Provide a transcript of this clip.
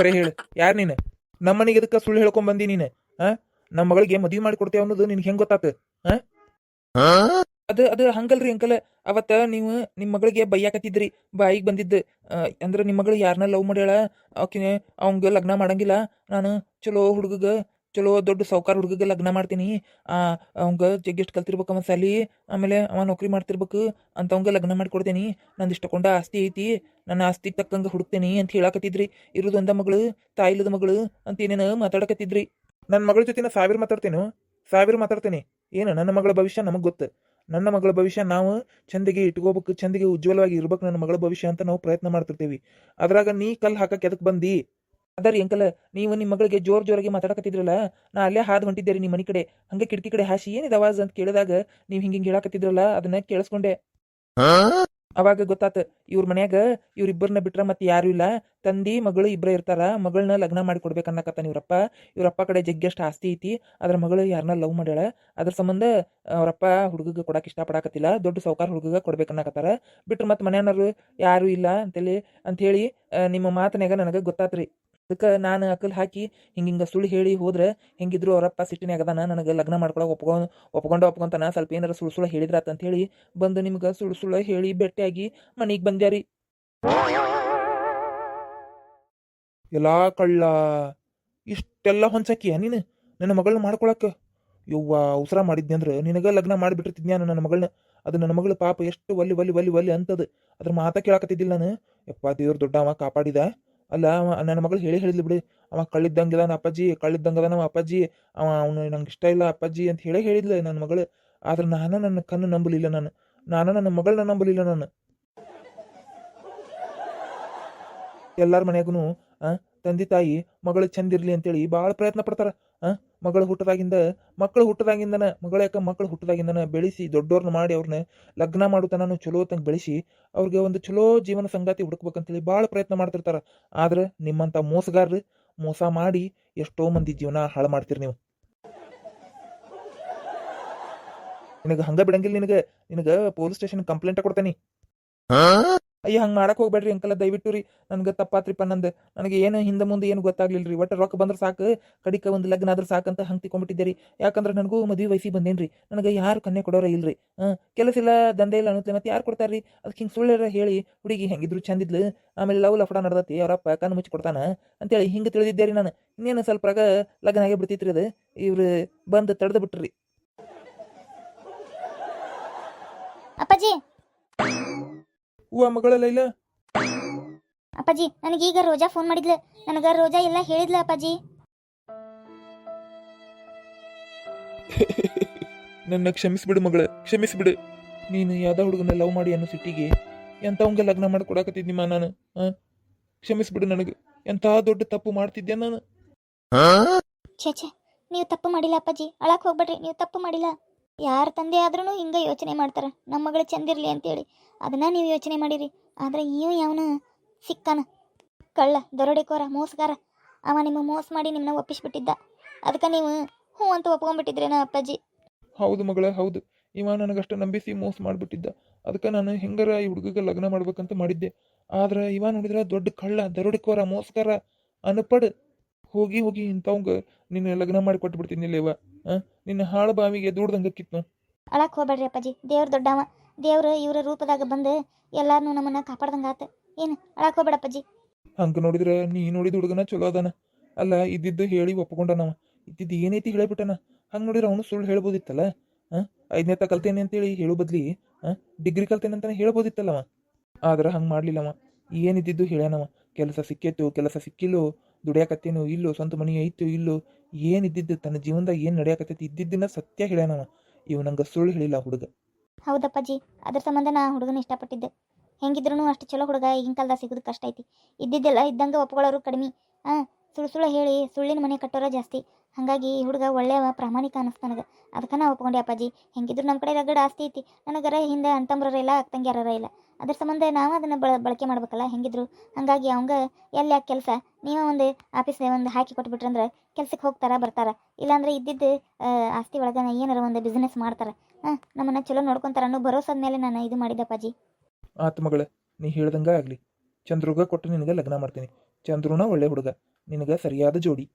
ಖರೆ ಹೇಳು. ಯಾರು ನೀನು? ನಮ್ಮನಿಗೆ ಇದಕ್ಕೆ ಸುಳ್ಳು ಹೇಳ್ಕೊಂಡ್ ಬಂದಿ ನೀನು? ಆ? ನಮ್ಮ ಮಗಳಿಗೆ ಮದ್ವಿ ಮಾಡಿ ಕೊಡ್ತೇವೆ ಅನ್ನೋದು ನಿನ್ಗೆ ಹೆಂಗ್ ಗೊತ್ತಾತ? ಆ? ಅದು ಅದು ಹಂಗಲ್ರಿ ಅಂಕಲ್. ಅವತ್ತ ನೀವು ನಿಮ್ಮ ಮಗಳಿಗೆ ಬೈಯಾಕತ್ತಿದ್ರಿ ಬಾಯಿಗೆ ಬಂದಿದ್ದು. ಅಂದ್ರೆ ನಿಮ್ಮ ಮಗಳು ಯಾರನ್ನ ಲವ್ ಮಾಡ್ಯಾಳ? ಆಕಿನ ಅವಂಗ ಲಗ್ನ ಮಾಡಂಗಿಲ್ಲ. ನಾನು ಚಲೋ ಹುಡುಗಗ ಚಲೋ ದೊಡ್ಡ ಸಾವುಕಾರ ಹುಡುಗಿಗೆ ಲಗ್ನ ಮಾಡ್ತೀನಿ. ಅವಂಗ ಜಗ್ಗೆಷ್ಟು ಕಲ್ತಿರ್ಬೇಕು ಅವ ಸಾಲಿ. ಆಮೇಲೆ ಅವ ನೌಕರಿ ಮಾಡ್ತಿರ್ಬೇಕು ಅಂತ ಅವಂಗ ಲಗ್ನ ಮಾಡ್ಕೊಡ್ತೇನಿ. ನಂದು ಇಷ್ಟಕೊಂಡ ಆಸ್ತಿ ಐತಿ. ನನ್ನ ಆಸ್ತಿ ತಕ್ಕಂಗೆ ಹುಡುಕ್ತೇನಿ ಅಂತ ಹೇಳಾಕತ್ತಿದ್ರಿ. ಇರೋದೊಂದ ಮಗಳು ತಾಯಿಲದ ಮಗಳು ಅಂತ ಏನೇನು ಮಾತಾಡಕತ್ತಿದ್ರಿ. ನನ್ನ ಮಗಳ ಜೊತೆ ನಾ ಸಾವಿರ ಮಾತಾಡ್ತೇನೆ? ಸಾವಿರ ಮಾತಾಡ್ತೇನೆ. ಏನು ನನ್ನ ಮಗಳ ಭವಿಷ್ಯ ನಮಗೆ ಗೊತ್ತು. ನನ್ನ ಮಗಳ ಭವಿಷ್ಯ ನಾವು ಚಂದಿಗೆ ಇಟ್ಕೋಬೇಕು, ಚಂದಿಗೆ ಉಜ್ವಲವಾಗಿ ಇರ್ಬೇಕು ನನ್ನ ಮಗಳ ಭವಿಷ್ಯ ಅಂತ ನಾವು ಪ್ರಯತ್ನ ಮಾಡ್ತಿರ್ತೀವಿ. ಅದ್ರಾಗ ನೀ ಕಲ್ಲು ಹಾಕಕ್ಕೆ ಎದಕ್ಕೆ ಬಂದಿ? ಅದರಿ ಅಂಕಲ್, ನೀವು ನಿಮ್ಮ ಮಗಳಿಗೆ ಜೋರ್ ಜೋರಾಗಿ ಮಾತಾಡಕತ್ತಿದ್ರಲ್ಲ, ನಾ ಅಲ್ಲೇ ಹಾದ್ ಹೊಂಟಿದ್ದೆ ರೀ ನಿಮ್ಮ ಮನೆ ಕಡೆ. ಹಂಗೆ ಕಿಟಕಿ ಕಡೆ ಹಾಸಿ ಏನಿದೆ ಅವಾಜ್ ಅಂತ ಕೇಳಿದಾಗ ನೀವು ಹಿಂಗೆ ಹಿಂಗೆ ಹೇಳಕತ್ತಿದ್ರಲ್ಲ, ಅದನ್ನ ಕೇಳಿಸ್ಕೊಂಡೆ. ಅವಾಗ ಗೊತ್ತಾತ, ಇವ್ರ ಮನ್ಯಾಗ ಇವ್ರಿಬ್ಬರನ್ನ ಬಿಟ್ರ ಮತ್ತೆ ಯಾರು ಇಲ್ಲ. ತಂದಿ, ಮಗಳು ಇಬ್ಬರೇ ಇರ್ತಾರ ಮಗಳನ್ನ ಲಗ್ನ ಮಾಡಿ ಕೊಡ್ಬೇಕನ್ನಕತ್ತಾನ ಇವ್ರಪ್ಪ. ಇವ್ರಪ್ಪ ಕಡೆ ಜಗ್ಗೆಷ್ಟು ಆಸ್ತಿ ಐತಿ, ಅದ್ರ ಮಗಳು ಯಾರನ್ನ ಲವ್ ಮಾಡ್ಯಾಳ. ಅದ್ರ ಸಂಬಂಧ ಅವ್ರಪ್ಪ ಹುಡುಗಗೆ ಕೊಡಕ್ಕೆ ಇಷ್ಟಪಡಕತ್ತಿಲ್ಲ, ದೊಡ್ಡ ಸೌಕಾರ ಹುಡುಗಗೆ ಕೊಡ್ಬೇಕನ್ನಕತ್ತಾರ ಬಿಟ್ರೆ ಮತ್ತೆ ಮನೆಯವ್ರು ಯಾರು ಇಲ್ಲ ಅಂತೇಳಿ ಅಂತ ಹೇಳಿ ನಿಮ್ಮ ಮಾತನ್ಯಾಗ ನನಗೆ ಗೊತ್ತಾತ್ರಿ. ಅದಕ್ಕೆ ನಾನು ಅಕಲ್ ಹಾಕಿ ಹಿಂಗೆ ಹಿಂಗೆ ಸುಳ್ಳು ಹೇಳಿ ಹೋದ್ರೆ ಹೆಂಗಿದ್ರು ಅವರಪ್ಪ ಸಿಟ್ಟಿನಾಗ ಅದಾನ, ನನಗೆ ಲಗ್ನ ಮಾಡ್ಕೊಳಕ್ಕೆ ಒಪ್ಕೊಂಡು ಒಪ್ಕೊಂಡು ಒಪ್ಕೊಂತಾನ, ಸ್ವಲ್ಪ ಏನಾರ ಸುಳ್ಳು ಸುಳ್ಳು ಹೇಳಿದ್ರಾತ ಅಂತ ಹೇಳಿ ಬಂದು ನಿಮ್ಗೆ ಸುಳ್ಳು ಸುಳ್ಳು ಹೇಳಿ ಭೇಟಿಯಾಗಿ ಮನೆಗೆ ಬಂದ್ಯಾರಿ. ಎಲ್ಲಾ ಕಳ್ಳ, ಇಷ್ಟೆಲ್ಲ ಹೊಂಚಕ್ಕಿಯ ನೀನು? ನನ್ನ ಮಗಳನ್ನ ಮಾಡ್ಕೊಳಕ್ಕೆ ಯವ್ವ ಉಸಿರ ಮಾಡಿದ್ನಿ ಅಂದ್ರೆ ನಿನಗೆ ಲಗ್ನ ಮಾಡಿಬಿಟ್ಟಿರ್ತಿದ್ನಿ ನಾನು ನನ್ನ ಮಗಳನ್ನ ಅದು ನನ್ನ ಮಗಳು ಪಾಪ ಎಷ್ಟು ಒಲ್ಲಿ ಒಲ್ಲಿ ಒಲ್ಲಿ ಒಲ್ಲಿ ಅಂತದು. ಅದ್ರ ಮಾತಾ ಕೇಳಾಕತ್ತಿದ್ದಿಲ್ಲ ನಾನು. ಯಪ್ಪ ದೇವ್ರ ದೊಡ್ಡ ಅವ ಕಾಪಾಡಿದ. ಅಲ್ಲ, ಅವ ನನ್ನ ಮಗಳು ಹೇಳಿ ಹೇಳಿದ್ಲು ಬಿಡಿ. ಅವ ಕಳ್ಳಿದ್ದಂಗಿದ ನಮ್ಮ ಅಪ್ಪಾಜಿ ಕಳ್ಳಿದ್ದಂಗದ ನಮ್ಮ ಅಪ್ಪಾಜಿ. ಅವ ಅವನು ನಂಗೆ ಇಷ್ಟ ಇಲ್ಲ ಅಪ್ಪಾಜಿ ಅಂತ ಹೇಳೇ ಹೇಳಿದ್ಲು ನನ್ನ ಮಗಳು. ಆದ್ರೆ ನಾನು ನನ್ನ ಕಣ್ಣು ನಂಬಲಿಲ್ಲ ನಾನು. ನಾನು ನನ್ನ ಮಗಳನ್ನ ನಂಬಲಿಲ್ಲ ನಾನು. ಎಲ್ಲಾರ ಮನ್ಯಾಗೂ ತಂದೆ ತಾಯಿ, ಮಗಳು ಚಂದಿರ್ಲಿ ಅಂತೇಳಿ ಭಾಳ ಪ್ರಯತ್ನ ಪಡ್ತಾರ. ಮಗಳು ಹುಟ್ಟದಾಗಿಂದ, ಮಕ್ಕಳು ಹುಟ್ಟದಾಗಿಂದನ, ಮಗಳ ಯಾಕೆ ಮಕ್ಕಳು ಹುಟ್ಟದಾಗಿಂದನ ಬೆಳೆಸಿ ದೊಡ್ಡವ್ರನ್ನ ಮಾಡಿ ಅವ್ರನ್ನ ಲಗ್ನ ಮಾಡುತ್ತಾನು ಚಲೋ ತಂಗ ಬೆಳೆಸಿ ಅವ್ರಿಗೆ ಒಂದು ಚಲೋ ಜೀವನ ಸಂಗಾತಿ ಹುಡುಕ್ಬೇಕಂತೇಳಿ ಭಾಳ ಪ್ರಯತ್ನ ಮಾಡ್ತಿರ್ತಾರೆ. ಆದ್ರೆ ನಿಮ್ಮಂಥ ಮೋಸಗಾರರು ಮೋಸ ಮಾಡಿ ಎಷ್ಟೋ ಮಂದಿ ಜೀವನ ಹಾಳು ಮಾಡ್ತೀರಿ ನೀವು. ನಿನಗೆ ಹಂಗ ಬಿಡಂಗಿಲ್ಲ ನಿನಗೆ ನಿನಗೆ ಪೊಲೀಸ್ ಸ್ಟೇಷನ್ ಕಂಪ್ಲೇಂಟ್ ಕೊಡ್ತೇನೆ. ಅಯ್ಯ, ಹಂಗೆ ಮಾಡಕ್ಕೆ ಹೋಗ್ಬೇಡ್ರಿ ಅಂಕಲ್, ದಯವಿಟ್ಟು ರೀ. ನನಗೆ ತಪ್ಪಾತ್ರಿಪ್ಪ ನಂದು. ನನಗೆ ಏನು ಹಿಂದೆ ಮುಂದೆ ಏನು ಗೊತ್ತಾಗ್ಲಿಲ್ಲ ರೀ ಒಟ್ಟು ರೊಕ್ಕ ಬಂದ್ರೆ ಸಾಕು, ಕಡಿಕ ಒಂದು ಲಗ್ನ ಆದ್ರೆ ಸಾಕಂತ ಹಂಗೆ ತಿಕೊಂಡ್ಬಿಟ್ಟಿದ್ದೆ ರೀ. ಯಾಕಂದ್ರೆ ನನಗೂ ಮದುವೆ ವಯಸ್ಸಿಗೆ ರೀ ನನಗೆ ಯಾರು ಕನ್ಯೆ ಕೊಡೋರ ಇಲ್ರಿ. ಹಾಂ, ಕೆಲಸ ಇಲ್ಲ, ದಂಧೆ ಇಲ್ಲ ಅನ್ನತ್ತೆ ಮತ್ತೆ ಯಾರು ಕೊಡ್ತಾರೆ ರೀ ಅದಕ್ಕೆ ಹಿಂಗೆ ಸುಳ್ಳ್ಯಾರ ಹೇಳಿ, ಹುಡುಗಿ ಹೆಂಗಿದ್ರು ಚಂದಿದ್ಲು ಆಮೇಲೆ ಲವ್ ಲಫಡ ನಡ್ದತಿ, ಅವರಪ್ಪ ಕಣ್ಣು ಮುಚ್ಚಿ ಕೊಡ್ತಾನ ಅಂತೇಳಿ ಹಿಂಗೆ ತಿಳಿದಿದ್ದೆ ರೀ ನಾನು. ಇನ್ನೇನು ಸ್ವಲ್ಪರಾಗ ಲಗ್ನ ಆಗೇ ಬಿಡ್ತಿತ್ರಿ ಅದು. ಇವ್ರು ಬಂದು ತಡೆದು ಬಿಟ್ರಿ. ಅಪ್ಪಾಜಿ ಹೂವ ಮಗಳಲ್ಲ ಇಲ್ಲ? ಅಪ್ಪಾಜಿ ನನಗೆ ಈಗ ರೋಜಾ ಫೋನ್ ಮಾಡಿದ್ಲು. ನನಗೆ ರೋಜಾ ಎಲ್ಲ ಹೇಳಿದ್ಲ ಅಪ್ಪಾಜಿ. ನನ್ನ ಕ್ಷಮಿಸ್ಬಿಡು ಮಗಳ ಕ್ಷಮಿಸ್ಬಿಡು. ನೀನು ಯಾವ್ದೋ ಹುಡುಗನ ಲವ್ ಮಾಡಿ ಅನ್ನೋ ಸಿಟ್ಟಿಗೆ ಎಂಥವಂಗೆ ಲಗ್ನ ಮಾಡಿ ಕೊಡಾಕತ್ತಿದ್ನಿಮ್ಮ ನಾನು ಹಾಂ ಕ್ಷಮಿಸ್ಬಿಡು ನನಗೆ. ಎಂತ ದೊಡ್ಡ ತಪ್ಪು ಮಾಡ್ತಿದ್ದೆ ನಾನು? ಛೇ ಛೇ ನೀವು ತಪ್ಪು ಮಾಡಿಲ್ಲ ಅಪ್ಪಾಜಿ. ಅಳಕ್ ಹೋಗ್ಬೇಡ್ರಿ ನೀವು ತಪ್ಪು ಮಾಡಿಲ್ಲ. ಯಾರ ತಂದೆ ಆದ್ರೂ ಹಿಂಗೆ ಯೋಚನೆ ಮಾಡ್ತಾರೆ. ನಮ್ಮ ಮಗಳು ಚಂದಿರಲಿ ಅಂತೇಳಿ. ಅದನ್ನ ನೀವು ಯೋಚನೆ ಮಾಡಿರಿ. ಆದ್ರೆ ಇವ್ ಯಾವನ? ಸಿಕ್ಕನ. ಕಳ್ಳ, ದರೋಡೆಕೋರ, ಮೋಸಗಾರ. ಅವ ನಿಮ್ಮ ಮೋಸ ಮಾಡಿ ನಿಮ್ಮನ್ನ ಒಪ್ಪಿಸ್ಬಿಟ್ಟಿದ್ದ. ಅದಕ್ಕೆ ನೀವು ಹ್ಞೂ ಅಂತ ಒಪ್ಕೊಂಡ್ಬಿಟ್ಟಿದ್ರೇನ ಅಪ್ಪಾಜಿ? ಹೌದು ಮಗಳ, ಹೌದು. ಇವ ನನಗಷ್ಟು ನಂಬಿಸಿ ಮೋಸ ಮಾಡಿಬಿಟ್ಟಿದ್ದ. ಅದಕ್ಕೆ ನಾನು ಹೆಂಗಾರ ಈ ಹುಡುಗಗೆ ಲಗ್ನ ಮಾಡ್ಬೇಕಂತ ಮಾಡಿದ್ದೆ. ಆದ್ರೆ ಇವ ನೋಡಿದ್ರೆ ದೊಡ್ಡ ಕಳ್ಳ, ದರೋಡೆಕೋರ, ಮೋಸಗಾರ. ಅನ್ಪಡ್. ಹೋಗಿ ಹೋಗಿ ಇಂಥವಂಗ ನಿನ್ನ ಲಗ್ನ ಮಾಡಿ ಕೊಟ್ಬಿಡ್ತೀನಿ ಹಾಂ ನಿನ್ನ ಹಾಳು ಬಾವಿಗೆ ದೂಡ್ದಂಗೆ ಕಿತ್ನು ಅಳಕ್ ಹೋಗ್ಬೇಡ್ರಿ ಅಪ್ಪಾಜಿ. ದೇವ್ರ ದೊಡ್ಡವ. ದೇವ್ರ ಇವರ ರೂಪದಾಗ ಬಂದು ಎಲ್ಲಾರು ನಮ್ಮನ್ನ ಕಾಪಾಡ್ದಂಗೆ ಆತ. ಏನು ಅಳಕ್ ಹೋಗ್ಬೇಡ ಅಪ್ಪಾಜಿ. ಹಂಗೆ ನೋಡಿದ್ರೆ ನೀ ನೋಡಿದ ಹುಡುಗನ ಚಲೋ ಅದಾನ. ಅಲ್ಲ ಇದ್ದಿದ್ದು ಹೇಳಿ ಒಪ್ಕೊಂಡನವ ಇದ್ದಿದ್ದು ಏನೈತಿ ಹೇಳಿಬಿಟ್ಟನ? ಹಂಗ ನೋಡಿದ್ರೆ ಅವನು ಸುಳ್ಳು ಹೇಳ್ಬೋದಿತ್ತಲ್ಲ? ಹಾಂ ಐದನೇ ತ ಕಲ್ತೇನೆ ಅಂತೇಳಿ ಹೇಳೋ ಬದ್ಲಿ ಹಾಂ ಡಿಗ್ರಿ ಕಲ್ತೇನೆ ಅಂತಾನೆ ಹೇಳ್ಬೋದಿತ್ತಲ್ಲವ? ಆದ್ರೆ ಹಂಗೆ ಮಾಡ್ಲಿಲ್ಲವ. ಏನಿದ್ದಿದ್ದು ಹೇಳ್ಯಾನವ. ಕೆಲಸ ಸಿಕ್ಕೇತು ಕೆಲಸ ಸಿಕ್ಕಿಲ್ಲೋ ದುಡಿಯಾಕತ್ತೇನೋ ಇಲ್ಲೋ, ಸ್ವಂತ ಮನಿ ಐತು ಇಲ್ಲೋ ಏನಿದ್ದಿದ್ದು ತನ್ನ ಜೀವನದಾಗ ಏನು ನಡೆಯಾಕತ್ತೈತಿ ಇದ್ದಿದ್ದನ್ನ ಸತ್ಯ ಹೇಳ್ಯಾನವ ಇವ್ ನಂಗೆ ಸುಳ್ಳು ಹೇಳಿಲ್ಲ ಹುಡುಗ. ಹೌದಪ್ಪಾಜಿ, ಅದ್ರ ಸಂಬಂಧ ನಾ ಹುಡುಗನ ಇಷ್ಟಪಟ್ಟಿದ್ದೆ. ಹೆಂಗಿದ್ರು ಅಷ್ಟು ಚಲೋ ಹುಡುಗ ಈಗಿನ ಕಾಲದಾಗ ಸಿಗೋದು ಕಷ್ಟ ಐತಿ. ಇದ್ದಿದ್ದೆಲ್ಲ ಇದ್ದಂಗೆ ಒಪ್ಕೊಳ್ಳೋರು ಕಡಿಮೆ. ಹಾಂ ಸುಳ್ಳು ಸುಳ್ಳು ಹೇಳಿ, ಸುಳ್ಳಿನ ಮನೆ ಕಟ್ಟೋರ ಜಾಸ್ತಿ. ಹಾಗಾಗಿ ಈ ಹುಡುಗ ಒಳ್ಳೆಯವ ಪ್ರಾಮಾಣಿಕ ಅನಿಸ್ತು ನನಗೆ. ಅದಕ್ಕೆ ನಾ ಒಪ್ಕೊಂಡೆ ಅಪ್ಪಾಜಿ. ಹೆಂಗಿದ್ರು ನಮ್ಮ ಕಡೆ ರಗಡ ಆಸ್ತಿ ಐತಿ. ನನಗರ ಹಿಂದೆ ಅಂತಂಬ್ರರ ಇಲ್ಲ ಅಕ್ಕಂಗ್ಯಾರರ ಇಲ್ಲ. ಅದ್ರ ಸಂಬಂಧ ನಾವು ಅದನ್ನು ಬಳ ಬಳಕೆ ಮಾಡ್ಬೇಕಲ್ಲ ಹೆಂಗಿದ್ರು? ಹಾಗಾಗಿ ಅವಂಗ ಎಲ್ಲಿ ಯಾಕೆ ಕೆಲಸ? ನೀವೇ ಒಂದು ಆಫೀಸ್ ಒಂದು ಹಾಕಿ ಕೊಟ್ಬಿಟ್ರಂದ್ರೆ ಕೆಲ್ಸಕ್ಕೆ ಹೋಗ್ತಾರ ಬರ್ತಾರ. ಇಲ್ಲಾಂದ್ರೆ ಇದ್ದಿದ್ದು ಆಸ್ತಿ ಒಳಗೆ ಏನಾರ ಒಂದು ಬಿಸ್ನೆಸ್ ಮಾಡ್ತಾರೆ. ಹಾಂ ನಮ್ಮನ್ನ ಚಲೋ ನೋಡ್ಕೊಂತಾರ ಅನ್ನೋ ಭರೋಸಾದ ಮೇಲೆ ನಾನು ಇದು ಮಾಡಿದ್ದೆ ಅಪ್ಪಾಜಿ. ಆತ್ಮಗಳ ನೀ ಹೇಳ್ದಂಗೆ ಆಗಲಿ. ಚಂದ್ರುಗ ಕೊಟ್ಟು ನಿನಗೆ ಲಗ್ನ ಮಾಡ್ತೀನಿ. ಚಂದ್ರುನ ಒಳ್ಳೆ ಹುಡುಗ. ನಿನಗೆ ಸರಿಯಾದ ಜೋಡಿ.